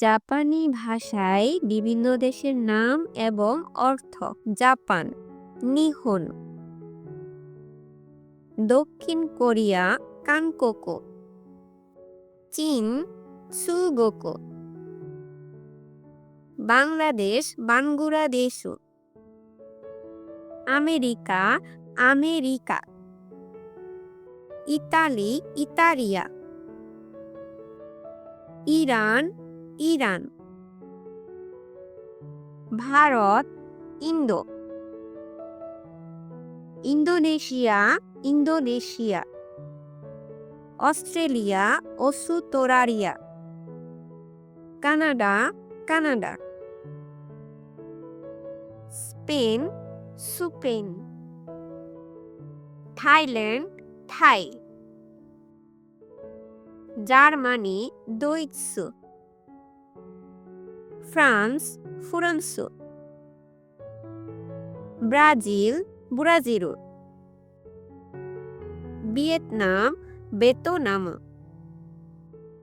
জাপানি ভাষায় বিভিন্ন দেশের নাম এবং অর্থ, জাপান, নিহন। দক্ষিণ কোরিয়া কানকোকো চীন সুগোকো বাংলাদেশ বানগুরা দেশু। America America. ইতালি ইতালিয়া Iran Iran. Bharat, Indo. Indonesia Indonesia. Australia, অসুতোরারিয়া। Canada Canada. Spain Spain. Thailand, Thai. Germany, দৈৎসু। France ফুরানসু। Brazil Brazil Vietnam বেতনাম।